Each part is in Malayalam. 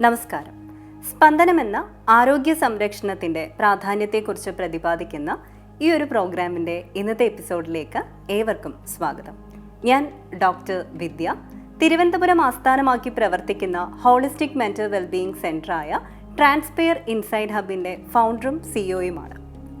നമസ്കാരം. സ്പന്ദനം എന്ന ആരോഗ്യ സംരക്ഷണത്തിന്റെ പ്രാധാന്യത്തെക്കുറിച്ച് പ്രതിപാദിക്കുന്ന ഈ ഒരു പ്രോഗ്രാമിന്റെ ഇന്നത്തെ എപ്പിസോഡിലേക്ക് ഏവർക്കും സ്വാഗതം. ഞാൻ ഡോക്ടർ വിദ്യ. തിരുവനന്തപുരം ആസ്ഥാനമാക്കി പ്രവർത്തിക്കുന്ന ഹോളിസ്റ്റിക് മെന്റൽ വെൽബീയിങ് സെന്ററായ ട്രാൻസ്പെയർ ഇൻസൈഡ് ഹബിന്റെ ഫൗണ്ടറും സിഇഒയുമാണ്.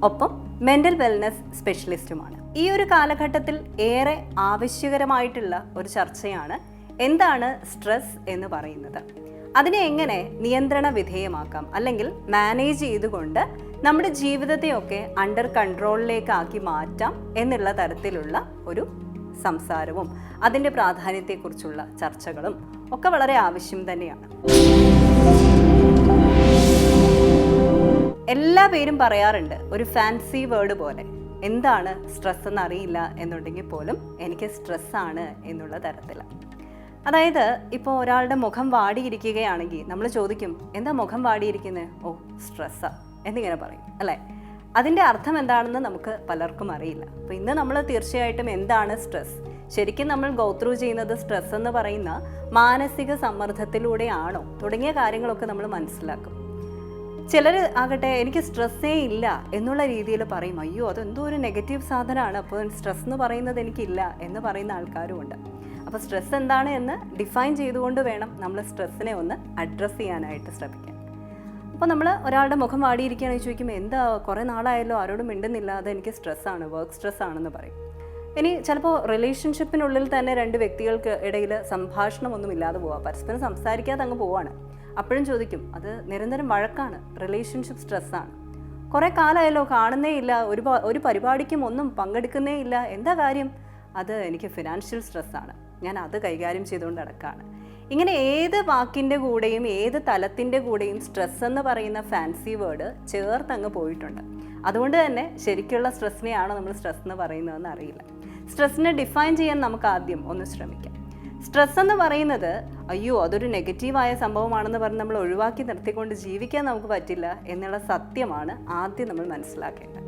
ഒപ്പം മെന്റൽ വെൽനസ് സ്പെഷ്യലിസ്റ്റുമാണ്. ഈ ഒരു കാലഘട്ടത്തിൽ ഏറെ ആവശ്യകരമായിട്ടുള്ള ഒരു ചർച്ചയാണ് എന്താണ് സ്ട്രെസ് എന്ന് പറയുന്നത്. അതിനെ എങ്ങനെ നിയന്ത്രണ വിധേയമാക്കാം? അല്ലെങ്കിൽ മാനേജ് ചെയ്തുകൊണ്ട് നമ്മുടെ ജീവിതത്തെയൊക്കെ അണ്ടർ കൺട്രോളിലേക്ക് ആക്കി മാറ്റാം എന്നുള്ള തരത്തിലുള്ള ഒരു സംസാരവും അതിന്റെ പ്രാധാന്യത്തെക്കുറിച്ചുള്ള ചർച്ചകളും ഒക്കെ വളരെ ആവശ്യം തന്നെയാണ്. എല്ലാ പേരും പറയാറുണ്ട് ഒരു ഫാൻസി വേർഡ് പോലെ. എന്താണ് സ്ട്രെസ് എന്നറിയില്ല എന്നുണ്ടെങ്കിൽ പോലും എനിക്ക് സ്ട്രെസ്സാണ് എന്നുള്ള തരത്തിൽ അതായത് ഇപ്പോൾ ഒരാളുടെ മുഖം വാടിയിരിക്കുകയാണെങ്കിൽ നമ്മൾ ചോദിക്കും എന്താ മുഖം വാടിയിരിക്കുന്നത് ഓ സ്ട്രെസ്സാ എന്നിങ്ങനെ പറയും അല്ലേ? അതിന്റെ അർത്ഥം എന്താണെന്ന് നമുക്ക് പലർക്കും അറിയില്ല. അപ്പോൾ ഇന്ന് നമ്മൾ തീർച്ചയായിട്ടും എന്താണ് സ്ട്രെസ് ശരിക്കും നമ്മൾ ഗോത്രൂ ചെയ്യുന്നത് സ്ട്രെസ് എന്ന് പറയുന്ന മാനസിക സമ്മർദ്ദത്തിലൂടെയാണോ? തുടങ്ങിയ കാര്യങ്ങളൊക്കെ നമ്മൾ മനസ്സിലാക്കും. ചിലർ ആകട്ടെ എനിക്ക് സ്ട്രെസ്സേ ഇല്ല എന്നുള്ള രീതിയിൽ പറയും അയ്യോ അതെന്തോ ഒരു നെഗറ്റീവ് സാധനമാണ് അപ്പോൾ സ്ട്രെസ് എന്ന് പറയുന്നത് എനിക്കില്ല എന്ന് പറയുന്ന ആൾക്കാരുമുണ്ട് അപ്പോൾ സ്ട്രെസ് എന്താണ് എന്ന് ഡിഫൈൻ ചെയ്തുകൊണ്ട് വേണം നമ്മൾ സ്ട്രെസ്സിനെ ഒന്ന് അഡ്രസ്സ് ചെയ്യാനായിട്ട് ശ്രമിക്കാൻ. അപ്പോൾ നമ്മൾ ഒരാളുടെ മുഖം വാടിയിരിക്കുകയാണെന്ന് ചോദിക്കുമ്പോൾ എന്താ കുറേ നാളായല്ലോ ആരോടും മിണ്ടുന്നില്ല അത് എനിക്ക് സ്ട്രെസ്സാണ് വർക്ക് സ്ട്രെസ് ആണെന്ന് പറയും. ഇനി ചിലപ്പോൾ റിലേഷൻഷിപ്പിനുള്ളിൽ തന്നെ രണ്ട് വ്യക്തികൾക്ക് ഇടയിൽ സംഭാഷണമൊന്നും ഇല്ലാതെ പോവാം. പരസ്പരം സംസാരിക്കാതെ അങ്ങ് പോവാണ്. അപ്പോഴും ചോദിക്കും അത് നിരന്തരം വഴക്കാണ് റിലേഷൻഷിപ്പ് സ്ട്രെസ്സാണ് കുറേ കാലമായല്ലോ കാണുന്നേ ഇല്ല ഒരു ഒരു പരിപാടിക്കും ഒന്നും പങ്കെടുക്കുന്നേ ഇല്ല എന്താ കാര്യം? അത് എനിക്ക് ഫിനാൻഷ്യൽ സ്ട്രെസ്സാണ് ഞാൻ അത് കൈകാര്യം ചെയ്തുകൊണ്ട് നടക്കുകയാണ് ഇങ്ങനെ ഏത് വാക്കിന്റെ കൂടെയും ഏത് തലത്തിന്റെ കൂടെയും സ്ട്രെസ് എന്ന് പറയുന്ന ഫാൻസി വേർഡ് ചേർത്തങ്ങ് പോയിട്ടുണ്ട്. അതുകൊണ്ട് തന്നെ ശരിക്കുള്ള സ്ട്രെസ്സിനെയാണോ നമ്മൾ സ്ട്രെസ് എന്ന് പറയുന്നതെന്ന് അറിയില്ല. സ്ട്രെസ്സിനെ ഡിഫൈൻ ചെയ്യാൻ നമുക്ക് ആദ്യം ഒന്ന് ശ്രമിക്കാം. സ്ട്രെസ് എന്ന് പറയുന്നത് അയ്യോ അതൊരു നെഗറ്റീവായ സംഭവമാണെന്ന് പറഞ്ഞ് നമ്മൾ ഒഴിവാക്കി നിർത്തിക്കൊണ്ട് ജീവിക്കാൻ നമുക്ക് പറ്റില്ല എന്നുള്ള സത്യമാണ് ആദ്യം നമ്മൾ മനസ്സിലാക്കേണ്ടത്.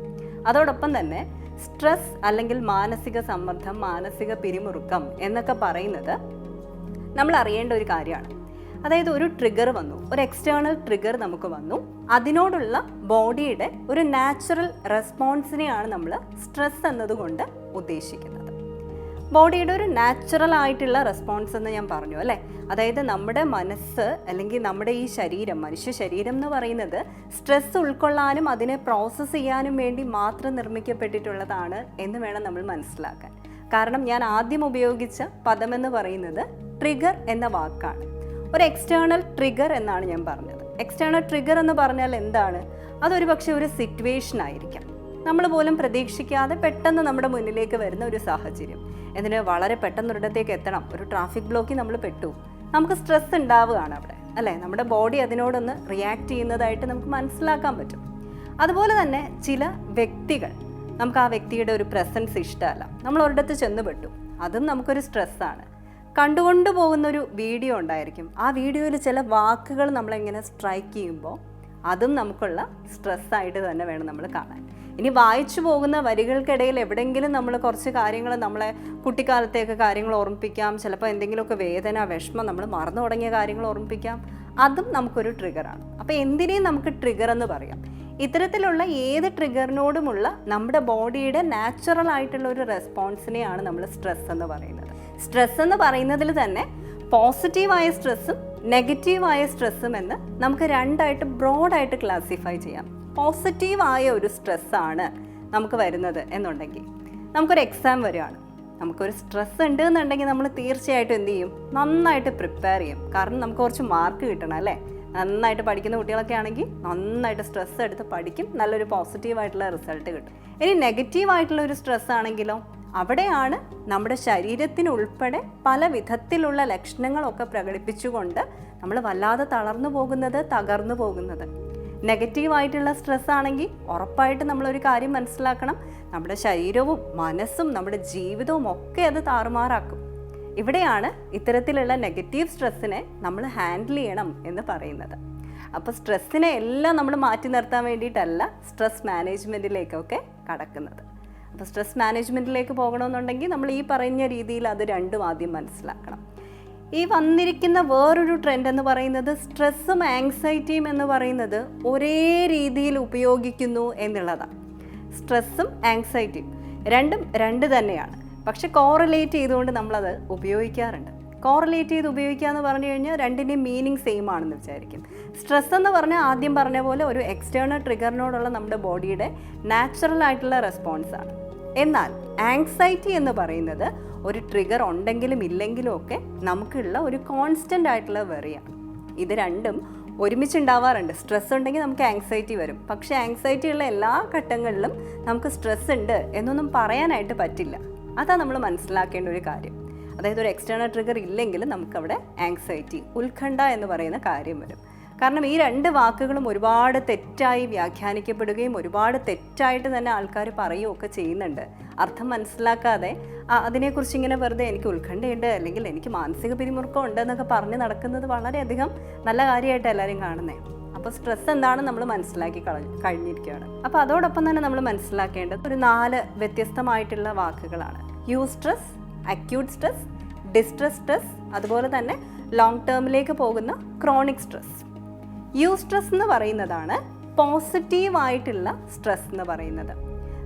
അതോടൊപ്പം തന്നെ സ്ട്രെസ് അല്ലെങ്കിൽ മാനസിക സമ്മർദ്ദം മാനസിക പിരിമുറുക്കം എന്നൊക്കെ പറയുന്നത് നമ്മൾ അറിയേണ്ട ഒരു കാര്യമാണ്. അതായത് ഒരു ട്രിഗർ വന്നു ഒരു എക്സ്റ്റേണൽ ട്രിഗർ നമുക്ക് വന്നു. അതിനോടുള്ള ബോഡിയുടെ ഒരു നാച്ചുറൽ റെസ്പോൺസിനെയാണ് നമ്മൾ സ്ട്രെസ് എന്നതുകൊണ്ട് ഉദ്ദേശിക്കുന്നത്. ബോഡിയുടെ ഒരു നാച്ചുറൽ ആയിട്ടുള്ള റെസ്പോൺസ് എന്ന് ഞാൻ പറഞ്ഞു അല്ലേ? അതായത് നമ്മുടെ മനസ്സ് അല്ലെങ്കിൽ നമ്മുടെ ഈ ശരീരം മനുഷ്യ ശരീരം എന്ന് പറയുന്നത് സ്ട്രെസ് ഉൾക്കൊള്ളാനും അതിനെ പ്രോസസ്സ് ചെയ്യാനും വേണ്ടി മാത്രം നിർമ്മിക്കപ്പെട്ടിട്ടുള്ളതാണ് എന്ന് വേണം നമ്മൾ മനസ്സിലാക്കാൻ. കാരണം ഞാൻ ആദ്യം ഉപയോഗിച്ച പദമെന്ന് പറയുന്നത് ട്രിഗർ എന്ന വാക്കാണ്. ഒരു എക്സ്റ്റേണൽ ട്രിഗർ എന്നാണ് ഞാൻ പറഞ്ഞത്. എക്സ്റ്റേണൽ ട്രിഗർ എന്ന് പറഞ്ഞാൽ എന്താണ്? അതൊരു പക്ഷേ ഒരു സിറ്റുവേഷൻ ആയിരിക്കാം. നമ്മൾ പോലും പ്രതീക്ഷിക്കാതെ പെട്ടെന്ന് നമ്മുടെ മുന്നിലേക്ക് വരുന്ന ഒരു സാഹചര്യം. ഇതിന് വളരെ പെട്ടെന്ന് ഒരിടത്തേക്ക് എത്തണം. ഒരു ട്രാഫിക് ബ്ലോക്കിൽ നമ്മൾ പെട്ടു. നമുക്ക് സ്ട്രെസ് ഉണ്ടാവുകയാണ് അവിടെ അല്ലേ? നമ്മുടെ ബോഡി അതിനോടൊന്ന് റിയാക്ട് ചെയ്യുന്നതായിട്ട് നമുക്ക് മനസ്സിലാക്കാൻ പറ്റും. അതുപോലെ തന്നെ ചില വ്യക്തികൾ നമുക്ക് ആ വ്യക്തിയുടെ ഒരു പ്രസൻസ് ഇഷ്ടമല്ല. നമ്മൾ ഒരിടത്ത് ചെന്നുപെട്ടു അതും നമുക്കൊരു സ്ട്രെസ്സാണ് കണ്ടുകൊണ്ട് പോകുന്ന ഒരു വീഡിയോ ഉണ്ടായിരിക്കും. ആ വീഡിയോയിൽ ചില വാക്കുകൾ നമ്മളെങ്ങനെ സ്ട്രൈക്ക് ചെയ്യുമ്പോൾ അതും നമുക്കുള്ള സ്ട്രെസ്സായിട്ട് തന്നെ വേണം നമ്മൾ കാണാൻ. ഇനി വായിച്ചു പോകുന്ന വരികൾക്കിടയിൽ എവിടെയെങ്കിലും നമ്മൾ കുറച്ച് കാര്യങ്ങൾ നമ്മളെ കുട്ടിക്കാലത്തേക്ക് കാര്യങ്ങൾ ഓർമ്മിപ്പിക്കാം. ചിലപ്പോൾ എന്തെങ്കിലുമൊക്കെ വേദന വിഷമം നമ്മൾ മറന്നു തുടങ്ങിയ കാര്യങ്ങൾ ഓർമ്മിപ്പിക്കാം. അതും നമുക്കൊരു ട്രിഗറാണ് അപ്പോൾ എന്തിനേയും നമുക്ക് ട്രിഗർ എന്ന് പറയാം. ഇത്തരത്തിലുള്ള ഏത് ട്രിഗറിനോടുമുള്ള നമ്മുടെ ബോഡിയുടെ നാച്ചുറൽ ആയിട്ടുള്ള ഒരു റെസ്പോൺസിനെയാണ് നമ്മൾ സ്ട്രെസ് എന്ന് പറയുന്നത്. സ്ട്രെസ് എന്ന് പറയുന്നതിൽ തന്നെ പോസിറ്റീവായ സ്ട്രെസ്സും നെഗറ്റീവായ സ്ട്രെസ്സും എന്ന് നമുക്ക് രണ്ടായിട്ട് ബ്രോഡായിട്ട് ക്ലാസിഫൈ ചെയ്യാം. പോസിറ്റീവായ ഒരു സ്ട്രെസ്സാണ് നമുക്ക് വരുന്നത് എന്നുണ്ടെങ്കിൽ. നമുക്കൊരു എക്സാം വരികയാണ്. നമുക്കൊരു സ്ട്രെസ് ഉണ്ട് എന്നുണ്ടെങ്കിൽ നമ്മൾ തീർച്ചയായിട്ടും എന്ത് ചെയ്യും? നന്നായിട്ട് പ്രിപ്പയർ ചെയ്യും. കാരണം നമുക്ക് കുറച്ച് മാർക്ക് കിട്ടണം അല്ലേ? നന്നായിട്ട് പഠിക്കുന്ന കുട്ടികളൊക്കെ ആണെങ്കിൽ നന്നായിട്ട് സ്ട്രെസ് എടുത്ത് പഠിക്കും. നല്ലൊരു പോസിറ്റീവായിട്ടുള്ള റിസൾട്ട് കിട്ടും. ഇനി നെഗറ്റീവായിട്ടുള്ള ഒരു സ്ട്രെസ് ആണെങ്കിലോ? അവിടെയാണ് നമ്മുടെ ശരീരത്തിനുൾപ്പെടെ പല വിധത്തിലുള്ള ലക്ഷണങ്ങളൊക്കെ പ്രകടിപ്പിച്ചുകൊണ്ട് നമ്മൾ വല്ലാതെ തളർന്നു പോകുന്നത് തകർന്നു പോകുന്നത്. നെഗറ്റീവായിട്ടുള്ള സ്ട്രെസ് ആണെങ്കിൽ ഉറപ്പായിട്ട് നമ്മളൊരു കാര്യം മനസ്സിലാക്കണം. നമ്മുടെ ശരീരവും മനസ്സും നമ്മുടെ ജീവിതവും ഒക്കെ അത് താറുമാറാക്കും. ഇവിടെയാണ് ഇത്തരത്തിലുള്ള നെഗറ്റീവ് സ്ട്രെസ്സിനെ നമ്മൾ ഹാൻഡിൽ ചെയ്യണം എന്ന് പറയുന്നത്. അപ്പോൾ സ്ട്രെസ്സിനെ എല്ലാം നമ്മൾ മാറ്റി നിർത്താൻ വേണ്ടിയിട്ടല്ല സ്ട്രെസ് മാനേജ്മെന്റിലേക്കൊക്കെ കടക്കുന്നത്. അപ്പോൾ സ്ട്രെസ് മാനേജ്മെന്റിലേക്ക് പോകണമെന്നുണ്ടെങ്കിൽ നമ്മൾ ഈ പറഞ്ഞ രീതിയിൽ അത് രണ്ടും ആദ്യം മനസ്സിലാക്കണം. ഈ വന്നിരിക്കുന്ന വേറൊരു ട്രെൻഡ് എന്ന് പറയുന്നത് സ്ട്രെസ്സും ആങ്സൈറ്റിയും എന്ന് പറയുന്നത് ഒരേ രീതിയിൽ ഉപയോഗിക്കുന്നു എന്നുള്ളതാണ്. സ്ട്രെസ്സും ആങ്സൈറ്റിയും രണ്ടും രണ്ട് തന്നെയാണ്. പക്ഷെ കോറിലേറ്റ് ചെയ്തുകൊണ്ട് നമ്മളത് ഉപയോഗിക്കാറുണ്ട്. കോറിലേറ്റ് ചെയ്ത് ഉപയോഗിക്കുക എന്ന് പറഞ്ഞു കഴിഞ്ഞാൽ രണ്ടിന്റെയും മീനിങ് സെയിം ആണെന്ന് വിചാരിക്കും. സ്ട്രെസ് എന്ന് പറഞ്ഞാൽ ആദ്യം പറഞ്ഞ പോലെ ഒരു എക്സ്റ്റേണൽ ട്രിഗറിനോടുള്ള നമ്മുടെ ബോഡിയുടെ നാച്ചുറൽ ആയിട്ടുള്ള റെസ്പോൺസാണ് എന്നാൽ ആങ്സൈറ്റി എന്ന് പറയുന്നത് ഒരു ട്രിഗർ ഉണ്ടെങ്കിലും ഇല്ലെങ്കിലും ഒക്കെ നമുക്കുള്ള ഒരു കോൺസ്റ്റന്റ് ആയിട്ടുള്ള വെറിയാണ് ഇത് രണ്ടും ഒരുമിച്ച് ഉണ്ടാവാറുണ്ട്. സ്ട്രെസ് ഉണ്ടെങ്കിൽ നമുക്ക് ആങ്സൈറ്റി വരും. പക്ഷേ ആങ്സൈറ്റി ഉള്ള എല്ലാ ഘട്ടങ്ങളിലും നമുക്ക് സ്ട്രെസ് ഉണ്ട് എന്നൊന്നും പറയാനായിട്ട് പറ്റില്ല. അതാണ് നമ്മൾ മനസ്സിലാക്കേണ്ട ഒരു കാര്യം. അതായത് ഒരു എക്സ്റ്റേണൽ ട്രിഗർ ഇല്ലെങ്കിൽ നമുക്കവിടെ ആങ്സൈറ്റി ഉത്കണ്ഠ എന്ന് പറയുന്ന കാര്യം വരും. കാരണം ഈ രണ്ട് വാക്കുകളും ഒരുപാട് തെറ്റായി വ്യാഖ്യാനിക്കപ്പെടുകയും ഒരുപാട് തെറ്റായിട്ട് തന്നെ ആൾക്കാർ പറയുകയൊക്കെ ചെയ്യുന്നുണ്ട്. അർത്ഥം മനസ്സിലാക്കാതെ അതിനെക്കുറിച്ച് ഇങ്ങനെ വെറുതെ എനിക്ക് ഉത്കണ്ഠയുണ്ട് അല്ലെങ്കിൽ എനിക്ക് മാനസിക പിരിമുറുക്കം ഉണ്ട് എന്നൊക്കെ പറഞ്ഞ് നടക്കുന്നത് വളരെയധികം നല്ല കാര്യമായിട്ട് എല്ലാവരും കാണുന്നത് അപ്പോൾ സ്ട്രെസ് എന്താണ് നമ്മൾ മനസ്സിലാക്കി കളഞ്ഞു കഴിഞ്ഞിരിക്കുകയാണ്. അപ്പോൾ അതോടൊപ്പം തന്നെ നമ്മൾ മനസ്സിലാക്കേണ്ടത് ഒരു നാല് വ്യത്യസ്തമായിട്ടുള്ള വാക്കുകളാണ്. Eustress acute stress distress stress അതുപോലെ തന്നെ ലോങ് ടേമിലേക്ക് പോകുന്ന ക്രോണിക് സ്ട്രെസ് യു സ്ട്രെസ് എന്ന് പറയുന്നതാണ് പോസിറ്റീവായിട്ടുള്ള സ്ട്രെസ് എന്ന് പറയുന്നത്.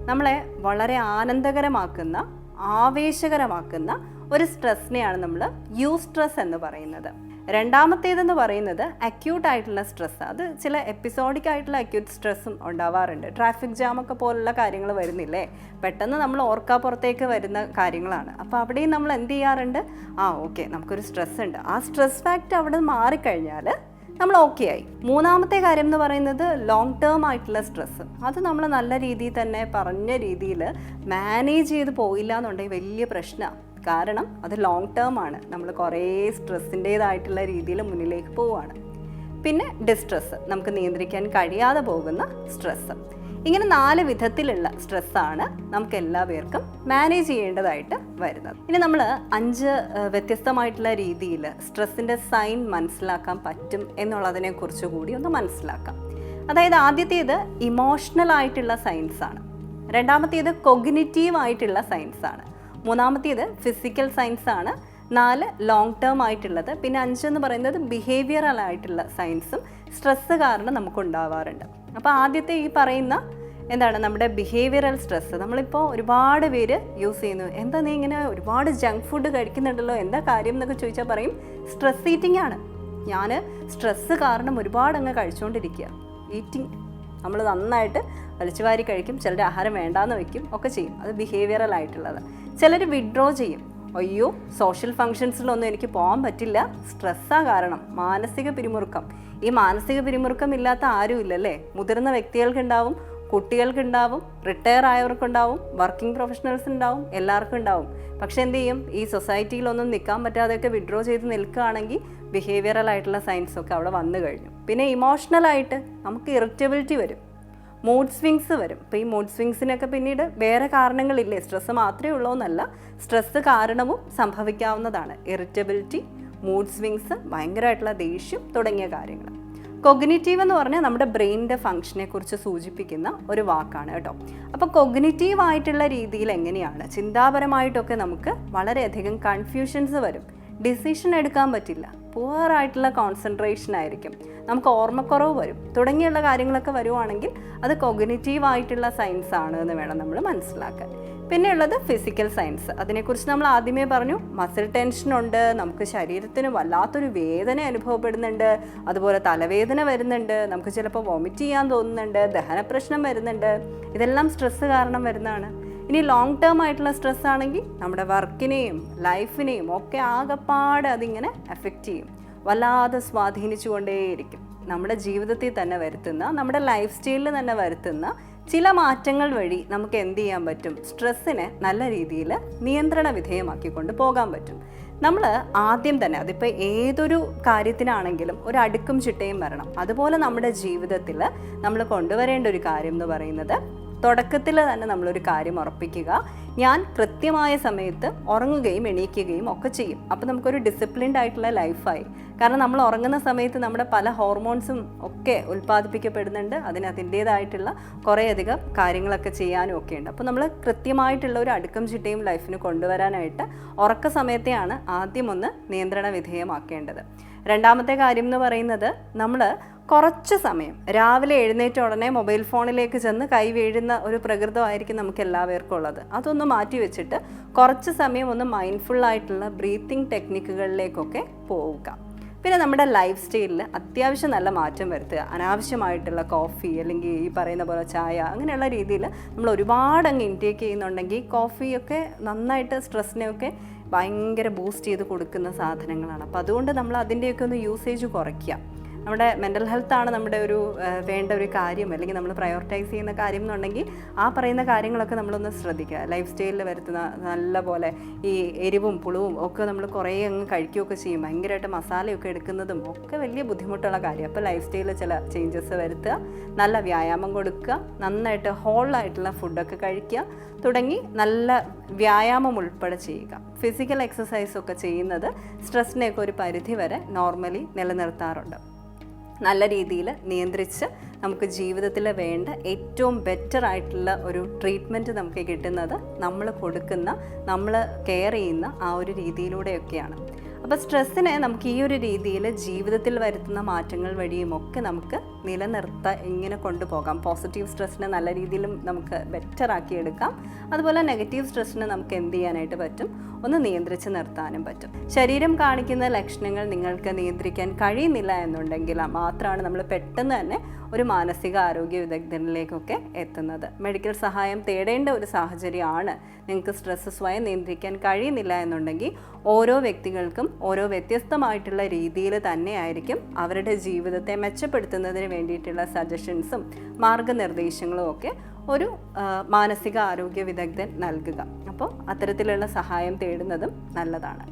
നമ്മളെ വളരെ ആനന്ദകരമാക്കുന്ന ആവേശകരമാക്കുന്ന ഒരു സ്ട്രെസ്സിനെയാണ് നമ്മൾ യു സ്ട്രെസ് എന്ന് പറയുന്നത്. രണ്ടാമത്തേതെന്ന് പറയുന്നത് അക്യൂട്ട് ആയിട്ടുള്ള സ്ട്രെസ്. അത് ചില എപ്പിസോഡിക് ആയിട്ടുള്ള അക്യൂട്ട് സ്ട്രെസ്സും ഉണ്ടാവാറുണ്ട്. ട്രാഫിക് ജാം ഒക്കെ പോലുള്ള കാര്യങ്ങൾ വരുന്നില്ലേ? പെട്ടെന്ന് നമ്മൾ ഓർക്കാപ്പുറത്തേക്ക് വരുന്ന കാര്യങ്ങളാണ്. അപ്പോൾ അവിടെയും നമ്മൾ എന്ത് ചെയ്യാറുണ്ട്? ആ ഓക്കെ നമുക്കൊരു സ്ട്രെസ് ഉണ്ട് ആ സ്ട്രെസ് ഫാക്റ്റ് അവിടെ മാറിക്കഴിഞ്ഞാൽ നമ്മൾ ഓക്കെ ആയി. മൂന്നാമത്തെ കാര്യം എന്ന് പറയുന്നത് ലോങ് ടേം ആയിട്ടുള്ള സ്ട്രെസ്സ് അത് നമ്മൾ നല്ല രീതിയിൽ തന്നെ പറഞ്ഞ രീതിയിൽ മാനേജ് ചെയ്ത് പോയില്ല എന്നുണ്ടെങ്കിൽ വലിയ പ്രശ്നമാണ് കാരണം അത് ലോങ് ടേം ആണ്. നമ്മൾ കുറേ സ്ട്രെസ്സിന്റേതായിട്ടുള്ള രീതിയിൽ മുന്നിലേക്ക് പോവുകയാണ് പിന്നെ ഡിസ്ട്രെസ് നമുക്ക് നിയന്ത്രിക്കാൻ കഴിയാതെ പോകുന്ന സ്ട്രെസ് ഇങ്ങനെ നാല് വിധത്തിലുള്ള സ്ട്രെസ്സാണ് നമുക്ക് എല്ലാ പേർക്കും മാനേജ് ചെയ്യേണ്ടതായിട്ട് വരുന്നത്. ഇനി നമ്മൾ അഞ്ച് വ്യത്യസ്തമായിട്ടുള്ള രീതിയിൽ സ്ട്രെസ്സിന്റെ സൈൻ മനസ്സിലാക്കാൻ പറ്റും എന്നുള്ളതിനെ കുറിച്ച് കൂടി ഒന്ന് മനസ്സിലാക്കാം. അതായത് ആദ്യത്തേത് ഇമോഷണൽ ആയിട്ടുള്ള സയൻസാണ് രണ്ടാമത്തേത് കൊഗ്നിറ്റീവ് ആയിട്ടുള്ള സയൻസാണ് മൂന്നാമത്തേത് ഫിസിക്കൽ സയൻസാണ് നാല് ലോങ് ടേം ആയിട്ടുള്ളത്. പിന്നെ അഞ്ചെന്ന് പറയുന്നത് ബിഹേവിയറൽ ആയിട്ടുള്ള സയൻസും സ്ട്രെസ്സ് കാരണം നമുക്ക് ഉണ്ടാവാറുണ്ട് അപ്പോൾ ആദ്യത്തെ ഈ പറയുന്ന എന്താണ് നമ്മുടെ ബിഹേവിയറൽ സ്ട്രെസ്സ് നമ്മളിപ്പോൾ ഒരുപാട് പേര് യൂസ് ചെയ്യുന്നു. എന്താ നീ ഇങ്ങനെ ഒരുപാട് ജങ്ക് ഫുഡ് കഴിക്കുന്നുണ്ടല്ലോ? എന്താ കാര്യം എന്നൊക്കെ ചോദിച്ചാൽ പറയും സ്ട്രെസ് ഈറ്റിംഗ് ആണ്. ഞാൻ സ്ട്രെസ്സ് കാരണം ഒരുപാട് അങ്ങ് കഴിച്ചുകൊണ്ടിരിക്കുക ഈറ്റിംഗ് നമ്മൾ നന്നായിട്ട് വലിച്ചുവാരി കഴിക്കും ചിലർ ആഹാരം വേണ്ടാന്ന് വെക്കും ഒക്കെ ചെയ്യും. അത് ബിഹേവിയറൽ ആയിട്ടുള്ളത്. ചിലർ വിഡ്രോ ചെയ്യും. അയ്യോ സോഷ്യൽ ഫങ്ഷൻസിലൊന്നും എനിക്ക് പോകാൻ പറ്റില്ല. സ്ട്രെസ്സാ കാരണം. മാനസിക പിരിമുറുക്കം. ഈ മാനസിക പിരിമുറുക്കം ഇല്ലാത്ത ആരും ഇല്ലല്ലേ മുതിർന്ന വ്യക്തികൾക്കുണ്ടാവും കുട്ടികൾക്കുണ്ടാവും റിട്ടയർ ആയവർക്കുണ്ടാവും വർക്കിംഗ് പ്രൊഫഷണൽസ് ഉണ്ടാവും എല്ലാവർക്കും ഉണ്ടാവും. പക്ഷെ എന്ത് ചെയ്യും? ഈ സൊസൈറ്റിയിലൊന്നും നിൽക്കാൻ പറ്റാതെയൊക്കെ വിഡ്രോ ചെയ്ത് നിൽക്കുകയാണെങ്കിൽ ബിഹേവിയറൽ ആയിട്ടുള്ള സയൻസ് ഒക്കെ അവിടെ വന്നു കഴിഞ്ഞു. പിന്നെ ഇമോഷണലായിട്ട് നമുക്ക് ഇറിറ്റബിലിറ്റി വരും. മൂഡ് സ്വിങ്സ് വരും. അപ്പോൾ ഈ മൂഡ് സ്വിങ്സിനൊക്കെ പിന്നീട് വേറെ കാരണങ്ങളില്ലേ? സ്ട്രെസ്സ് മാത്രമേ ഉള്ളൂ എന്നല്ല. സ്ട്രെസ്സ് കാരണവും സംഭവിക്കാവുന്നതാണ്. ഇറിറ്റബിലിറ്റി മൂഡ് സ്വിങ്സ് ഭയങ്കരമായിട്ടുള്ള ദേഷ്യം തുടങ്ങിയ കാര്യങ്ങൾ. കൊഗ്നിറ്റീവ് എന്ന് പറഞ്ഞാൽ നമ്മുടെ ബ്രെയിനിന്റെ ഫങ്ഷനെ കുറിച്ച് സൂചിപ്പിക്കുന്ന ഒരു വാക്കാണ് കേട്ടോ. അപ്പോൾ കൊഗ്നിറ്റീവ് ആയിട്ടുള്ള രീതിയിൽ എങ്ങനെയാണ്? ചിന്താപരമായിട്ടൊക്കെ നമുക്ക് വളരെയധികം കൺഫ്യൂഷൻസ് വരും. ഡിസിഷൻ എടുക്കാൻ പറ്റില്ല. പുവർ ആയിട്ടുള്ള കോൺസെൻട്രേഷൻ ആയിരിക്കും. നമുക്ക് ഓർമ്മക്കുറവ് വരും. തുടങ്ങിയുള്ള കാര്യങ്ങളൊക്കെ വരുവാണെങ്കിൽ അത് കൊഗ്നേറ്റീവ് ആയിട്ടുള്ള സയൻസ് ആണ് എന്ന് വേണം നമ്മൾ മനസ്സിലാക്കാൻ. പിന്നെ ഉള്ളത് ഫിസിക്കൽ സയൻസ് അതിനെക്കുറിച്ച് നമ്മൾ ആദ്യമേ പറഞ്ഞു മസിൽ ടെൻഷൻ ഉണ്ട് നമുക്ക് ശരീരത്തിന് വല്ലാത്തൊരു വേദന അനുഭവപ്പെടുന്നുണ്ട് അതുപോലെ തലവേദന വരുന്നുണ്ട് നമുക്ക് ചിലപ്പോൾ വോമിറ്റ് ചെയ്യാൻ തോന്നുന്നുണ്ട് ദഹന പ്രശ്നം വരുന്നുണ്ട്. ഇതെല്ലാം സ്ട്രെസ്സ് കാരണം വരുന്നതാണ്. ഇനി ലോങ് ടേം ആയിട്ടുള്ള സ്ട്രെസ് ആണെങ്കിൽ നമ്മുടെ വർക്കിനെയും ലൈഫിനെയും ഒക്കെ ആകെപ്പാടെ അതിങ്ങനെ എഫക്റ്റ് ചെയ്യും. വല്ലാതെ സ്വാധീനിച്ചുകൊണ്ടേയിരിക്കും. നമ്മുടെ ജീവിതത്തിൽ തന്നെ വരുത്തുന്ന നമ്മുടെ ലൈഫ് സ്റ്റൈലിൽ തന്നെ വരുത്തുന്ന ചില മാറ്റങ്ങൾ വഴി നമുക്ക് എന്ത് ചെയ്യാൻ പറ്റും? സ്ട്രെസ്സിനെ നല്ല രീതിയിൽ നിയന്ത്രണ വിധേയമാക്കിക്കൊണ്ട് പോകാൻ പറ്റും. നമ്മൾ ആദ്യം തന്നെ അതിപ്പോൾ ഏതൊരു കാര്യത്തിനാണെങ്കിലും ഒരു അടുക്കും ചിട്ടയും വരണം. അതുപോലെ നമ്മുടെ ജീവിതത്തിൽ നമ്മൾ കൊണ്ടുവരേണ്ട ഒരു കാര്യം എന്ന് പറയുന്നത് തുടക്കത്തിൽ തന്നെ നമ്മളൊരു കാര്യം ഉറപ്പിക്കുക. ഞാൻ കൃത്യമായ സമയത്ത് ഉറങ്ങുകയും എണീക്കുകയും ഒക്കെ ചെയ്യും. അപ്പോൾ നമുക്കൊരു ഡിസിപ്ലിൻഡ് ആയിട്ടുള്ള ലൈഫായി കാരണം നമ്മൾ ഉറങ്ങുന്ന സമയത്ത് നമ്മുടെ പല ഹോർമോൺസും ഒക്കെ ഉൽപ്പാദിപ്പിക്കപ്പെടുന്നുണ്ട്. അതിന് അതിന്റേതായിട്ടുള്ള കുറേയധികം കാര്യങ്ങളൊക്കെ ചെയ്യാനും ഒക്കെ ഉണ്ട്. അപ്പോൾ നമ്മൾ കൃത്യമായിട്ടുള്ള ഒരു അടുക്കം ചിട്ടയും ലൈഫിന് കൊണ്ടുവരാനായിട്ട് ഉറക്ക സമയത്തെയാണ് ആദ്യം ഒന്ന് നിയന്ത്രണ വിധേയമാക്കേണ്ടത്. രണ്ടാമത്തെ കാര്യം എന്ന് പറയുന്നത് നമ്മൾ കുറച്ച് സമയം. രാവിലെ എഴുന്നേറ്റ ഉടനെ മൊബൈൽ ഫോണിലേക്ക് ചെന്ന് കൈ വീഴുന്ന ഒരു പ്രകൃതമായിരിക്കും നമുക്ക് എല്ലാവർക്കും ഉള്ളത്. അതൊന്ന് മാറ്റി വെച്ചിട്ട് കുറച്ച് സമയം ഒന്ന് മൈൻഡ്ഫുൾ ആയിട്ടുള്ള ബ്രീത്തിങ് ടെക്നിക്കുകളിലേക്കൊക്കെ പോവുക. പിന്നെ നമ്മുടെ ലൈഫ് സ്റ്റൈലിൽ അത്യാവശ്യം നല്ല മാറ്റം വരുത്തുക. അനാവശ്യമായിട്ടുള്ള കോഫി അല്ലെങ്കിൽ ഈ പറയുന്ന പോലെ ചായ അങ്ങനെയുള്ള രീതിയിൽ നമ്മൾ ഒരുപാട് അങ്ങ് ഇൻടേക്ക് ചെയ്യുന്നുണ്ടെങ്കിൽ കോഫിയൊക്കെ നന്നായിട്ട് സ്ട്രെസ്സിനെയൊക്കെ ഭയങ്കര ബൂസ്റ്റ് ചെയ്ത് കൊടുക്കുന്ന സാധനങ്ങളാണ്. അപ്പോൾ അതുകൊണ്ട് നമ്മൾ അതിന്റെയൊക്കെ ഒന്ന് യൂസേജ് കുറയ്ക്കുക. നമ്മുടെ മെന്റൽ ഹെൽത്താണ് നമ്മുടെ ഒരു വേണ്ട ഒരു കാര്യം അല്ലെങ്കിൽ നമ്മൾ പ്രയോറിറ്റൈസ് ചെയ്യുന്ന കാര്യം എന്നുണ്ടെങ്കിൽ ആ പറയുന്ന കാര്യങ്ങളൊക്കെ നമ്മളൊന്ന് ശ്രദ്ധിക്കുക. ലൈഫ് സ്റ്റൈലിൽ വരുത്തുന്ന നല്ല പോലെ ഈ എരിവും പുളിവും ഒക്കെ നമ്മൾ കുറേ അങ്ങ് കഴിക്കുകയൊക്കെ ചെയ്യും. ഭയങ്കരമായിട്ട് മസാലയൊക്കെ എടുക്കുന്നതും ഒക്കെ വലിയ ബുദ്ധിമുട്ടുള്ള കാര്യം. അപ്പോൾ ലൈഫ് സ്റ്റൈലിൽ ചില ചേഞ്ചസ് വരുത്തുക നല്ല വ്യായാമം കൊടുക്കുക നന്നായിട്ട് ഹോളായിട്ടുള്ള ഫുഡൊക്കെ കഴിക്കുക തുടങ്ങി നല്ല വ്യായാമം ഉൾപ്പെടെ ചെയ്യുക. ഫിസിക്കൽ എക്സസൈസ് ഒക്കെ ചെയ്യുന്നത് സ്ട്രെസ്സിനെയൊക്കെ ഒരു പരിധി വരെ നോർമലി നിലനിർത്താറുണ്ട്. നല്ല രീതിയിൽ നിയന്ത്രിച്ച് നമുക്ക് ജീവിതത്തിൽ വേണ്ട ഏറ്റവും ബെറ്റർ ആയിട്ടുള്ള ഒരു ട്രീറ്റ്മെന്റ് നമുക്ക് കിട്ടുന്നത് നമ്മൾ കൊടുക്കുന്ന നമ്മൾ കെയർ ചെയ്യുന്ന ആ ഒരു രീതിയിലൂടെയൊക്കെയാണ്. അപ്പോൾ സ്ട്രെസ്സിനെ നമുക്ക് ഈ ഒരു രീതിയിൽ ജീവിതത്തിൽ വരുത്തുന്ന മാറ്റങ്ങൾ വഴിയും ഒക്കെ നമുക്ക് നിലനിർത്ത എങ്ങനെ കൊണ്ടുപോകാം. പോസിറ്റീവ് സ്ട്രെസ്സിനെ നല്ല രീതിയിലും നമുക്ക് ബെറ്റർ ആക്കിയെടുക്കാം. അതുപോലെ നെഗറ്റീവ് സ്ട്രെസ്സിനെ നമുക്ക് എന്ത് ചെയ്യാനായിട്ട് പറ്റും? ഒന്ന് നിയന്ത്രിച്ച് നിർത്താനും പറ്റും. ശരീരം കാണിക്കുന്ന ലക്ഷണങ്ങൾ നിങ്ങൾക്ക് നിയന്ത്രിക്കാൻ കഴിയുന്നില്ല എന്നുണ്ടെങ്കിൽ മാത്രമാണ് നമ്മൾ പെട്ടെന്ന് തന്നെ ഒരു മാനസിക ആരോഗ്യ വിദഗ്ധനിലേക്കൊക്കെ എത്തുന്നത്. മെഡിക്കൽ സഹായം തേടേണ്ട ഒരു സാഹചര്യമാണ് നിങ്ങൾക്ക് സ്ട്രെസ്സ് സ്വയം നിയന്ത്രിക്കാൻ കഴിയുന്നില്ല എന്നുണ്ടെങ്കിൽ ഓരോ വ്യക്തികൾക്കും ഓരോ വ്യത്യസ്തമായിട്ടുള്ള രീതിയിൽ തന്നെയായിരിക്കും അവരുടെ ജീവിതത്തെ മെച്ചപ്പെടുത്തുന്നതിന് വേണ്ടിയിട്ടുള്ള സജഷൻസും മാർഗനിർദ്ദേശങ്ങളും ഒക്കെ ഒരു മാനസിക ആരോഗ്യ വിദഗ്ധൻ നൽകുക. അപ്പോൾ അത്തരത്തിലുള്ള സഹായം തേടുന്നതും നല്ലതാണ്.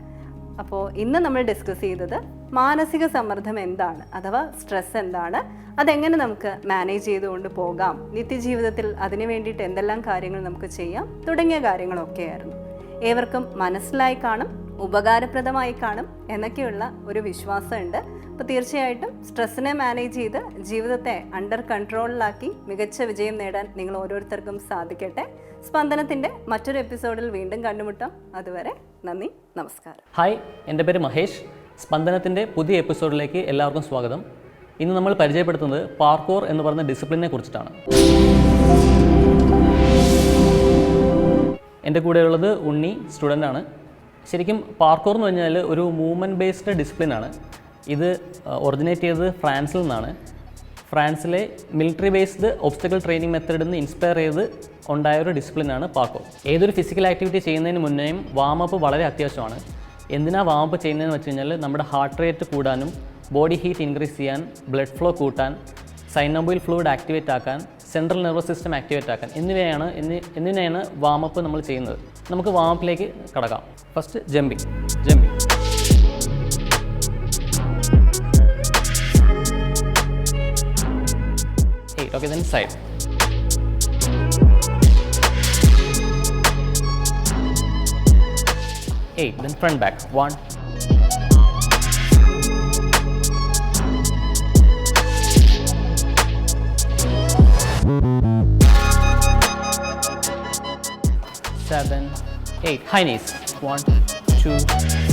അപ്പോൾ ഇന്ന് നമ്മൾ ഡിസ്കസ് ചെയ്തത് മാനസിക സമ്മർദ്ദം എന്താണ് അഥവാ സ്ട്രെസ് എന്താണ്? അതെങ്ങനെ നമുക്ക് മാനേജ് ചെയ്തുകൊണ്ട് പോകാം? നിത്യജീവിതത്തിൽ അതിന് വേണ്ടിയിട്ട് എന്തെല്ലാം കാര്യങ്ങൾ നമുക്ക് ചെയ്യാം? തുടങ്ങിയ കാര്യങ്ങളൊക്കെയായിരുന്നു. ഏവർക്കും മനസ്സിലായി കാണും ഉപകാരപ്രദമായി കാണും എന്നൊക്കെയുള്ള ഒരു വിശ്വാസമുണ്ട്. അപ്പോൾ തീർച്ചയായിട്ടും സ്ട്രെസ്സിനെ മാനേജ് ചെയ്ത് ജീവിതത്തെ അണ്ടർ കൺട്രോളിലാക്കി മികച്ച വിജയം നേടാൻ നിങ്ങൾ ഓരോരുത്തർക്കും സാധിക്കട്ടെ. സ്പന്ദനത്തിന്റെ മറ്റൊരു എപ്പിസോഡിൽ വീണ്ടും കണ്ടുമുട്ടാം. അതുവരെ നന്ദി നമസ്കാരം. ഹായ് എന്റെ പേര് മഹേഷ്. സ്പന്ദനത്തിന്റെ പുതിയ എപ്പിസോഡിലേക്ക് എല്ലാവർക്കും സ്വാഗതം. ഇന്ന് നമ്മൾ പരിചയപ്പെടുത്തുന്നത് പാർക്കോർ എന്ന് പറയുന്ന ഡിസിപ്ലിനെ കുറിച്ചിട്ടാണ്. എന്റെ കൂടെയുള്ളത് ഉണ്ണി സ്റ്റുഡന്റ് ആണ്. ശരിക്കും പാർക്കോർ എന്ന് പറഞ്ഞാൽ ഒരു മൂവ്മെന്റ് ബേസ്ഡ് ഡിസിപ്ലിനാണ്. ഇത് ഒറിജിനേറ്റ് ചെയ്തത് ഫ്രാൻസിൽ നിന്നാണ്. ഫ്രാൻസിലെ മിലിറ്ററി ബേസ്ഡ് ഒബ്സ്റ്റക്കിൾ ട്രെയിനിങ് മെത്തേഡിൽ നിന്ന് ഇൻസ്പയർ ചെയ്ത് ഉണ്ടായ ഒരു ഡിസിപ്ലിനാണ് പാക്കോ. ഏതൊരു ഫിസിക്കൽ ആക്ടിവിറ്റി ചെയ്യുന്നതിന് മുന്നേയും വാമപ്പ് വളരെ അത്യാവശ്യമാണ്. എന്തിനാ വാമപ്പ് ചെയ്യുന്നതെന്ന് വെച്ച് കഴിഞ്ഞാൽ നമ്മുടെ ഹാർട്ട് റേറ്റ് കൂടാനും ബോഡി ഹീറ്റ് ഇൻക്രീസ് ചെയ്യാൻ ബ്ലഡ് ഫ്ലോ കൂട്ടാൻ സൈനോബിൽ ഫ്ലൂയിഡ് ആക്ടിവേറ്റ് ആക്കാൻ സെൻട്രൽ നെർവസ് സിസ്റ്റം ആക്ടിവേറ്റ് ആക്കാൻ എന്നിവയാണ് എന്നി എന്നിവയാണ് വാമപ്പ് നമ്മൾ ചെയ്യുന്നത്. നമുക്ക് വാമപ്പിലേക്ക് കടക്കാം. First jumping jumping Okay, then. Eight. Then front back. One. Seven, eight. High knees. One, two,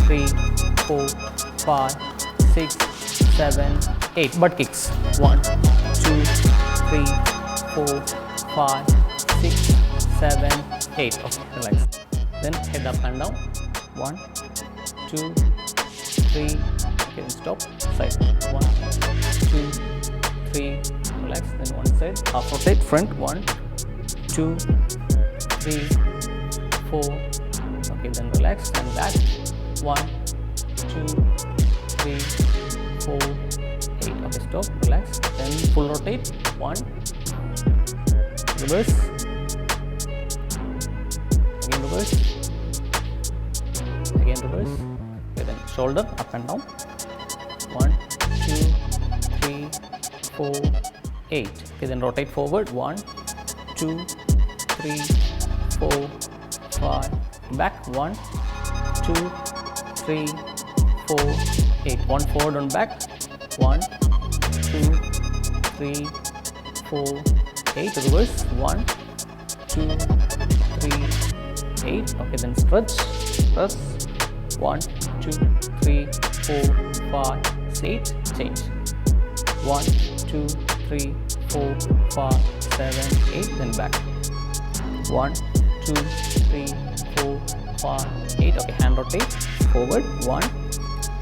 three, four, five, six, seven, eight. Butt kicks. One, two, three, four, five, six, seven, eight. Okay, relax. Then head up and down. One, two, three. Okay, stop. Side. One, two, three. Relax. Then one side. Half rotate. Front. One, two, three, four. Okay, then relax. And back. One, two, three, four. Okay, stop. Relax. Then full rotate. One. Reverse. Again reverse. Again reverse. Okay, then shoulder up and down. One, two, three, four, eight. Okay, then rotate forward. One, two, three, four, five. Back one, two, three, four, eight. One forward on back. One, two, three, four, eight. Reverse. One, two, three, eight. Okay, then stretch. Press. One, two, three, four, five, eight. Change. One, two, three, four, five, seven, eight. Then back. One, two, three, four, five, eight. Okay, hand rotate forward. One,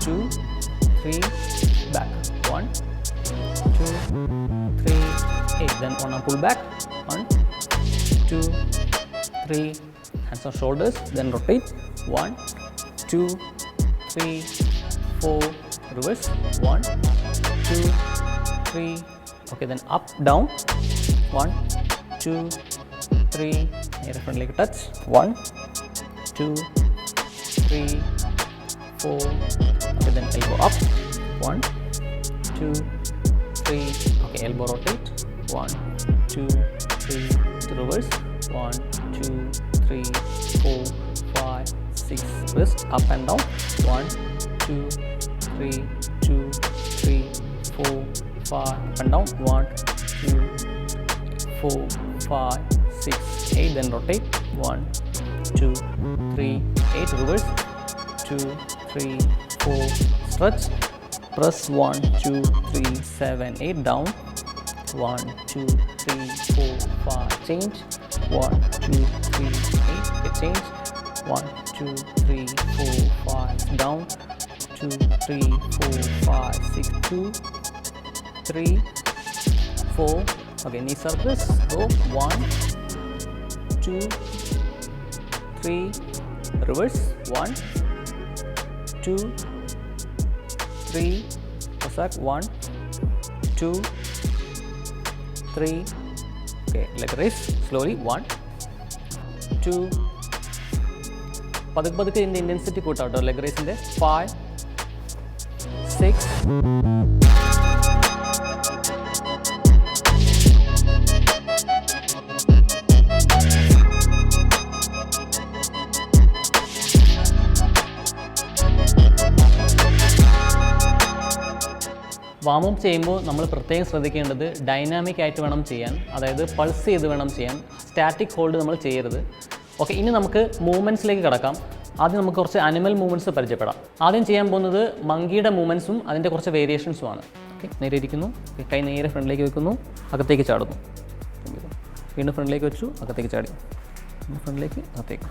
two, three, back. One, two, three, eight. Then on a pull back. One, two, three. Hands on shoulders. Then rotate. One, two, three, four. Reverse. One, two, three. Okay. Then up, down. One, two, three. Here front leg touch. One, two, three, four. Okay. Then elbow up. One, two three. Okay, elbow rotate. One, two, three. To reverse. One, two, three, four, five, six. Wrist up and down. One, two, three, two, three, four, five. Up and down. One, two, four, five, six, eight. Then rotate. One, two, three, eight. Reverse. Two, three, four. Stretch press 1 2 3 7 8 down. 1 2 3 4 5 change. 1 2 3 8 change. 1 2 3 4 5 down. 2 3 4 5 6 2 3 4 again knee surface. Go 1 2 3 reverse. 1 2 three ഒസാക്ക് one two three okay leg raise slowly one two പതുക്കെ പതുക്കെ ഇതിന്റെ ഇന്റൻസിറ്റി കൂട്ടാം കേട്ടോ ഫൈവ് സിക്സ് വാം അപ്പ് ചെയ്യുമ്പോൾ നമ്മൾ പ്രത്യേകം ശ്രദ്ധിക്കേണ്ടത് ഡൈനാമിക് ആയിട്ട് വേണം ചെയ്യാൻ. അതായത് പൾസ് ചെയ്ത് വേണം ചെയ്യാൻ. സ്റ്റാറ്റിക് ഹോൾഡ് നമ്മൾ ചെയ്യരുത്. ഓക്കെ ഇനി നമുക്ക് മൂവ്മെന്റ്സിലേക്ക് കിടക്കാം. ആദ്യം നമുക്ക് കുറച്ച് അനിമൽ മൂവ്മെന്റ്സ് പരിചയപ്പെടാം. ആദ്യം ചെയ്യാൻ പോകുന്നത് മങ്കിയുടെ മൂവ്മെന്റ്സും അതിന്റെ കുറച്ച് വേരിയേഷൻസും ആണ്. ഓക്കെ നേരെ ഇരിക്കുന്നു. കൈ നേരെ ഫ്രണ്ടിലേക്ക് വെക്കുന്നു. അകത്തേക്ക് ചാടുന്നു. വീണ്ടും ഫ്രണ്ടിലേക്ക് വെച്ചു. അകത്തേക്ക് ചാടി. ഫ്രണ്ടിലേക്ക് അകത്തേക്ക്.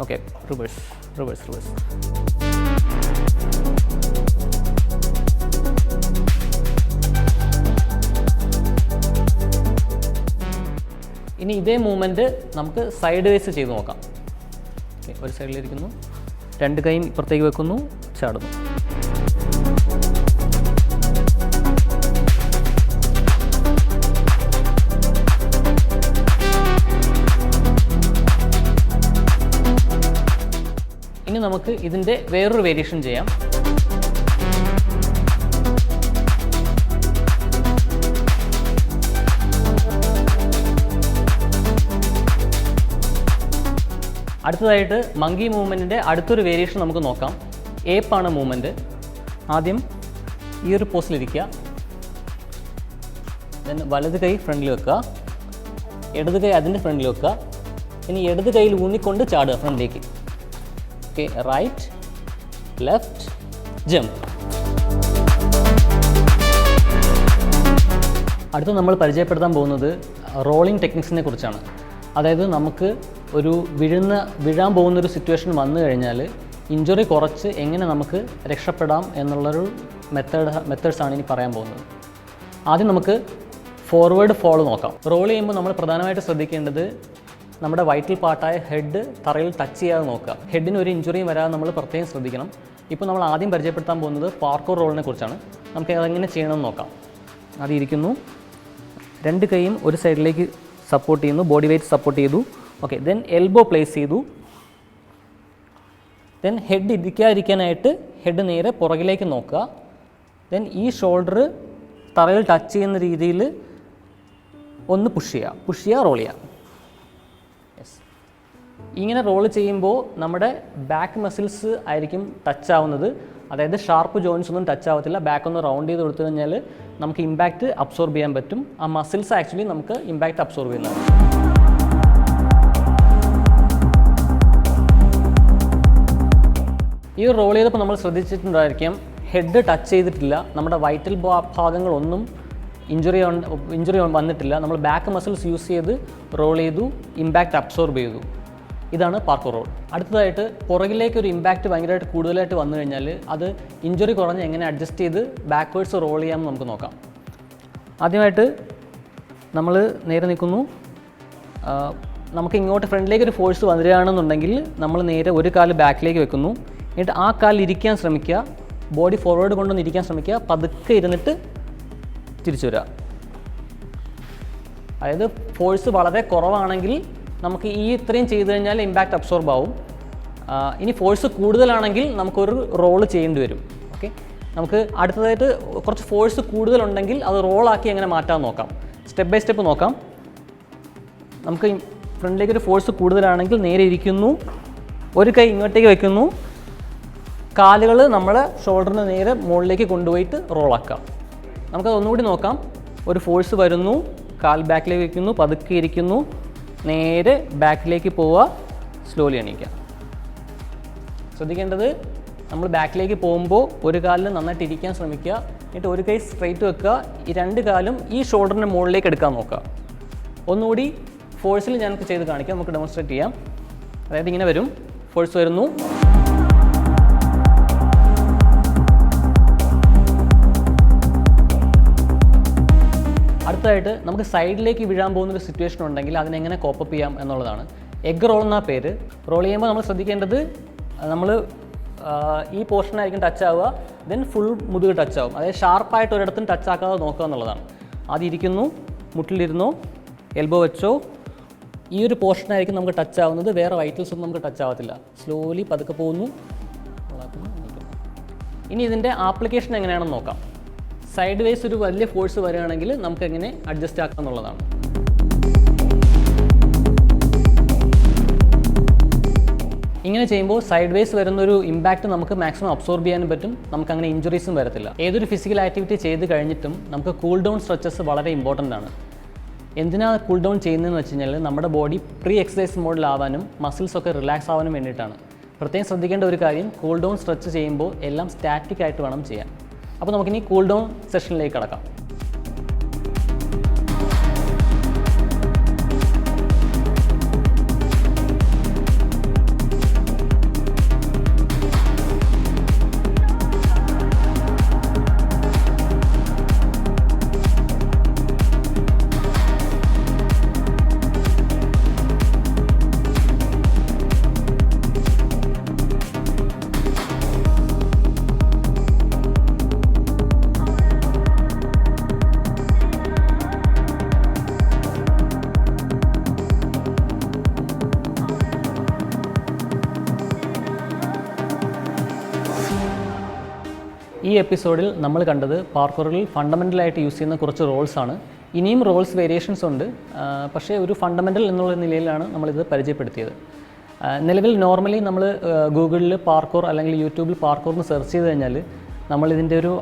ഓക്കെ റിവേഴ്സ് റിവേഴ്സ് റിവേഴ്സ് ഇനി ഇതേ മൂവ്മെന്റ് നമുക്ക് സൈഡ് വൈസ് ചെയ്ത് നോക്കാം. ഓക്കെ ഒരു സൈഡിലിരിക്കുന്നു രണ്ട് കൈയും ഇപ്പുറത്തേക്ക് വെക്കുന്നു ചാടുന്നു. ഇനി നമുക്ക് ഇതിന്റെ വേറൊരു വേരിയേഷൻ ചെയ്യാം. അടുത്തതായിട്ട് മങ്കി മൂവ്മെന്റിന്റെ അടുത്തൊരു വേരിയേഷൻ നമുക്ക് നോക്കാം. ഏപ്പാണ് മൂവ്മെന്റ് ആദ്യം ഈ ഒരു പോസ്റ്റിലിരിക്കുക ദെൻ വലത് കൈ ഫ്രണ്ടിൽ വെക്കുക. ഇടത് കൈ അതിന്റെ ഫ്രണ്ടിൽ വെക്കുക. ഇനി ഇടത് കൈയിൽ ഊന്നിക്കൊണ്ട് ചാടുക ഫ്രണ്ടിലേക്ക് ഓക്കെ റൈറ്റ് ലെഫ്റ്റ് ജമ്പ് അടുത്ത നമ്മൾ പരിചയപ്പെടുത്താൻ പോകുന്നത് റോളിംഗ് ടെക്നിക്സിനെ കുറിച്ചാണ്. അതായത് നമുക്ക് ഒരു വീഴുന്ന വീഴാൻ പോകുന്ന ഒരു സിറ്റുവേഷൻ വന്നു കഴിഞ്ഞാൽ ഇഞ്ചുറി കുറച്ച് എങ്ങനെ നമുക്ക് രക്ഷപ്പെടാം എന്നുള്ളൊരു മെത്തേഡ് മെത്തേഡ്സാണ് ഇനി പറയാൻ പോകുന്നത്. ആദ്യം നമുക്ക് ഫോർവേഡ് ഫോൾ നോക്കാം. റോൾ ചെയ്യുമ്പോൾ നമ്മൾ പ്രധാനമായിട്ട് ശ്രദ്ധിക്കേണ്ടത് നമ്മുടെ വൈറ്റൽ പാർട്ടായ ഹെഡ് തറയിൽ ടച്ച് ചെയ്യാതെ നോക്കുക. ഹെഡിന് ഒരു ഇഞ്ചുറിയും വരാതെ നമ്മൾ പ്രത്യേകം ശ്രദ്ധിക്കണം. ഇപ്പോൾ നമ്മൾ ആദ്യം പരിചയപ്പെടുത്താൻ പോകുന്നത് പാർക്കോർ റോളിനെ കുറിച്ചാണ്. നമുക്ക് അതെങ്ങനെ ചെയ്യണമെന്ന് നോക്കാം. അതിരിക്കുന്നു. രണ്ട് കൈയും ഒരു സൈഡിലേക്ക് സപ്പോർട്ട് ചെയ്യുന്നു ബോഡി വെയ്റ്റ് സപ്പോർട്ട് ചെയ്തു. ഓക്കെ ദെൻ എൽബോ പ്ലേസ് ചെയ്തു. ദെൻ ഹെഡ് ഇരിക്കാതിരിക്കാനായിട്ട് ഹെഡ് നേരെ പുറകിലേക്ക് നോക്കുക. ദെൻ ഈ ഷോൾഡർ തറയിൽ ടച്ച് ചെയ്യുന്ന രീതിയിൽ ഒന്ന് പുഷ് ചെയ്യുക. പുഷ് ചെയ്യുക റോൾ ചെയ്യുക. യെസ് ഇങ്ങനെ റോൾ ചെയ്യുമ്പോൾ നമ്മുടെ ബാക്ക് മസിൽസ് ആയിരിക്കും ടച്ച് ആവുന്നത്. അതായത് ഷാർപ്പ് ജോയിൻസ് ഒന്നും ടച്ച് ആവത്തില്ല. ബാക്ക് ഒന്ന് റൗണ്ട് ചെയ്ത് കൊടുത്തു കഴിഞ്ഞാൽ നമുക്ക് ഇമ്പാക്റ്റ് അബ്സോർബ് ചെയ്യാൻ പറ്റും. ആ മസിൽസ് ആക്ച്വലി നമുക്ക് ഇമ്പാക്റ്റ് അബ്സോർബ് ചെയ്യുന്നതാണ്. ഈ റോൾ ചെയ്തപ്പോൾ നമ്മൾ ശ്രദ്ധിച്ചിട്ടുണ്ടായിരിക്കാം ഹെഡ് ടച്ച് ചെയ്തിട്ടില്ല. നമ്മുടെ വൈറ്റൽ ഭാഗങ്ങളൊന്നും ഇഞ്ചുറി ഇഞ്ചുറി വന്നിട്ടില്ല. നമ്മൾ ബാക്ക് മസിൽസ് യൂസ് ചെയ്ത് റോൾ ചെയ്തു ഇമ്പാക്റ്റ് അബ്സോർബ് ചെയ്തു. ഇതാണ് പാർക്കോ റോൾ അടുത്തതായിട്ട് പുറകിലേക്ക് ഒരു ഇമ്പാക്റ്റ് ഭയങ്കരമായിട്ട് കൂടുതലായിട്ട് വന്നു കഴിഞ്ഞാൽ അത് ഇഞ്ചുറി കുറഞ്ഞ് എങ്ങനെ അഡ്ജസ്റ്റ് ചെയ്ത് ബാക്ക്വേഡ്സ് റോൾ ചെയ്യാമെന്ന് നമുക്ക് നോക്കാം. ആദ്യമായിട്ട് നമ്മൾ നേരെ നിൽക്കുന്നു. നമുക്ക് ഇങ്ങോട്ട് ഫ്രണ്ടിലേക്ക് ഒരു ഫോഴ്സ് വരികയാണെന്നുണ്ടെങ്കിൽ നമ്മൾ നേരെ ഒരു കാൽ ബാക്കിലേക്ക് വെക്കുന്നു. എന്നിട്ട് ആ കാലിൽ ഇരിക്കാൻ ശ്രമിക്കുക. ബോഡി ഫോർവേഡ് കൊണ്ടൊന്ന് ഇരിക്കാൻ ശ്രമിക്കുക. പതുക്കെ ഇരുന്നിട്ട് തിരിച്ചു വരിക. അതായത് ഫോഴ്സ് വളരെ കുറവാണെങ്കിൽ നമുക്ക് ഈ ഇത്രയും ചെയ്തു കഴിഞ്ഞാൽ ഇമ്പാക്റ്റ് അബ്സോർബ് ആവും. ഇനി ഫോഴ്സ് കൂടുതലാണെങ്കിൽ നമുക്കൊരു റോൾ ചെയ്യേണ്ടി വരും. ഓക്കെ നമുക്ക് അടുത്തതായിട്ട് കുറച്ച് ഫോഴ്സ് കൂടുതലുണ്ടെങ്കിൽ അത് റോളാക്കി എങ്ങനെ മാറ്റാൻ നോക്കാം. സ്റ്റെപ്പ് ബൈ സ്റ്റെപ്പ് നോക്കാം. നമുക്ക് ഫ്രണ്ടിലേക്ക് ഒരു ഫോഴ്സ് കൂടുതലാണെങ്കിൽ നേരെ ഇരിക്കുന്നു. ഒരു കൈ ഇങ്ങോട്ടേക്ക് വെക്കുന്നു. കാലുകൾ നമ്മളെ ഷോൾഡറിന് നേരെ മുകളിലേക്ക് കൊണ്ടുപോയിട്ട് റോളാക്കാം നമുക്കത് ഒന്നുകൂടി നോക്കാം. ഒരു ഫോഴ്സ് വരുന്നു. കാൽ ബാക്കിലേക്ക് വെക്കുന്നു. പതുക്കെ ഇരിക്കുന്നു. നേരെ ബാക്കിലേക്ക് പോവുക സ്ലോലി എണീക്കുക. ശ്രദ്ധിക്കേണ്ടത് നമ്മൾ ബാക്കിലേക്ക് പോകുമ്പോൾ ഒരു കാലിൽ നന്നായിട്ട് ഇരിക്കാൻ ശ്രമിക്കുക എന്നിട്ട് ഒരു കൈ സ്ട്രൈറ്റ് വെക്കുക ഈ രണ്ട് കാലും ഈ ഷോൾഡറിന്റെ മുകളിലേക്ക് എടുക്കാൻ നോക്കുക. ഒന്നുകൂടി ഫോഴ്സിൽ ഞാൻ ചെയ്ത് കാണിക്കാം നമുക്ക് ഡെമോൺസ്ട്രേറ്റ് ചെയ്യാം. അതായത് ഇങ്ങനെ വരും. ഫോഴ്സ് വരുന്നു. അടുത്തതായിട്ട് നമുക്ക് സൈഡിലേക്ക് വീഴാൻ പോകുന്ന ഒരു സിറ്റുവേഷൻ ഉണ്ടെങ്കിൽ അതിനെങ്ങനെ കോപ്പപ്പ് ചെയ്യാം എന്നുള്ളതാണ്. എഗ് റോൾ എന്ന പേര്. റോൾ ചെയ്യുമ്പോൾ നമ്മൾ ശ്രദ്ധിക്കേണ്ടത് നമ്മൾ ഈ പോർഷനായിരിക്കും ടച്ച് ആവുക ദെൻ ഫുൾ മുതുക് ടച്ച് ആവും. അതായത് ഷാർപ്പായിട്ട് ഒരിടത്തും ടച്ച് ആക്കാതെ നോക്കുക എന്നുള്ളതാണ്. അതിരിക്കുന്നു മുട്ടിലിരുന്നോ എൽബോ വെച്ചോ. ഈ ഒരു പോർഷനായിരിക്കും നമുക്ക് ടച്ച് ആവുന്നത്. വേറെ വൈറ്റൽസ് ഒന്നും നമുക്ക് ടച്ച് ആവത്തില്ല. സ്ലോലി പതുക്കെ പോകുന്നു. ഇനി ഇതിന്റെ ആപ്ലിക്കേഷൻ എങ്ങനെയാണെന്ന് നോക്കാം. സൈഡ് വൈസ് ഒരു വലിയ ഫോഴ്സ് വരികയാണെങ്കിൽ നമുക്ക് എങ്ങനെ അഡ്ജസ്റ്റ് ആക്കാം എന്നുള്ളതാണ് ഇങ്ങനെ ചെയ്യുമ്പോൾ സൈഡ് വൈസ് വരുന്ന ഒരു ഇമ്പാക്റ്റ് നമുക്ക് മാക്സിമം അബ്സോർബ് ചെയ്യാനും പറ്റും. നമുക്ക് അങ്ങനെ ഇഞ്ചുറീസും വരത്തില്ല. ഏതൊരു ഫിസിക്കൽ ആക്ടിവിറ്റി ചെയ്ത് കഴിഞ്ഞിട്ടും നമുക്ക് കൂൾ ഡൗൺ സ്ട്രെച്ചസ് വളരെ ഇമ്പോർട്ടന്റ് ആണ്. എന്തിനാ കൂൾ ഡൗൺ ചെയ്യുന്നതെന്ന് വെച്ച് കഴിഞ്ഞാൽ നമ്മുടെ ബോഡി പ്രീ എക്സസൈസ് മോഡിലാവാനും മസിൽസ് ഒക്കെ റിലാക്സ് ആവാനും വേണ്ടിയിട്ടാണ്. പ്രത്യേകം ശ്രദ്ധിക്കേണ്ട ഒരു കാര്യം കൂൾ ഡൗൺ സ്ട്രെച്ച് ചെയ്യുമ്പോൾ എല്ലാം സ്റ്റാറ്റിക് ആയിട്ട് വേണം ചെയ്യാൻ. അപ്പോൾ നമുക്കിനി കൂൾ ഡൗൺ സെഷനിലേക്ക് കടക്കാം. എപ്പിസോഡിൽ നമ്മൾ കണ്ടത് പാർക്കറിൽ ഫണ്ടമെന്റലായിട്ട് യൂസ് ചെയ്യുന്ന കുറച്ച് റോൾസ് ആണ്. ഇനിയും റോൾസ് വേരിയേഷൻസ് ഉണ്ട്. പക്ഷേ ഒരു ഫണ്ടമെന്റൽ എന്നുള്ള നിലയിലാണ് നമ്മളിത് പരിചയപ്പെടുത്തിയത്. നിലവിൽ നോർമലി നമ്മൾ ഗൂഗിളിൽ പാർക്കോർ അല്ലെങ്കിൽ യൂട്യൂബിൽ പാർക്കോർ എന്ന് സെർച്ച് ചെയ്ത് കഴിഞ്ഞാൽ നമ്മളിതിന്റെ ഒരു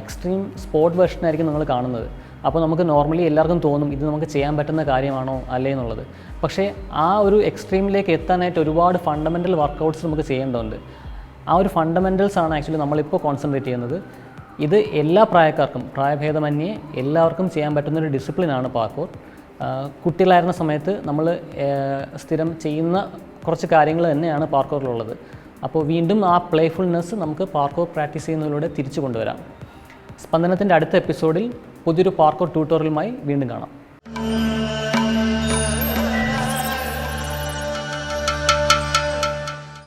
എക്സ്ട്രീം സ്പോർട്ട് വേർഷനായിരിക്കും നമ്മൾ കാണുന്നത്. അപ്പോൾ നമുക്ക് നോർമലി എല്ലാവർക്കും തോന്നും ഇത് നമുക്ക് ചെയ്യാൻ പറ്റുന്ന കാര്യമാണോ അല്ലേ എന്നുള്ളത്. പക്ഷേ ആ ഒരു എക്സ്ട്രീമിലേക്ക് എത്താനായിട്ട് ഒരുപാട് ഫണ്ടമെന്റൽ വർക്കൗട്ട്സ് നമുക്ക് ചെയ്യേണ്ടതുണ്ട്. ആ ഒരു ഫണ്ടമെന്റൽസ് ആണ് ആക്ച്വലി നമ്മളിപ്പോൾ കോൺസെൻട്രേറ്റ് ചെയ്യുന്നത്. ഇത് എല്ലാ പ്രായക്കാർക്കും പ്രായഭേദമന്യേ എല്ലാവർക്കും ചെയ്യാൻ പറ്റുന്ന ഒരു ഡിസിപ്ലിനാണ് പാർക്കോർ കുട്ടികളായിരുന്ന സമയത്ത് നമ്മൾ സ്ഥിരം ചെയ്യുന്ന കുറച്ച് കാര്യങ്ങൾ തന്നെയാണ് പാർക്കോറിലുള്ളത് അപ്പോൾ വീണ്ടും ആ പ്ലേഫുൾനെസ് നമുക്ക് പാർക്കൂർ പ്രാക്ടീസ് ചെയ്യുന്നതിലൂടെ തിരിച്ചു കൊണ്ടുവരാം. സ്പന്ദനത്തിന്റെ അടുത്ത എപ്പിസോഡിൽ പുതിയൊരു പാർക്കൂർ ട്യൂട്ടോറിയലുമായി വീണ്ടും കാണാം.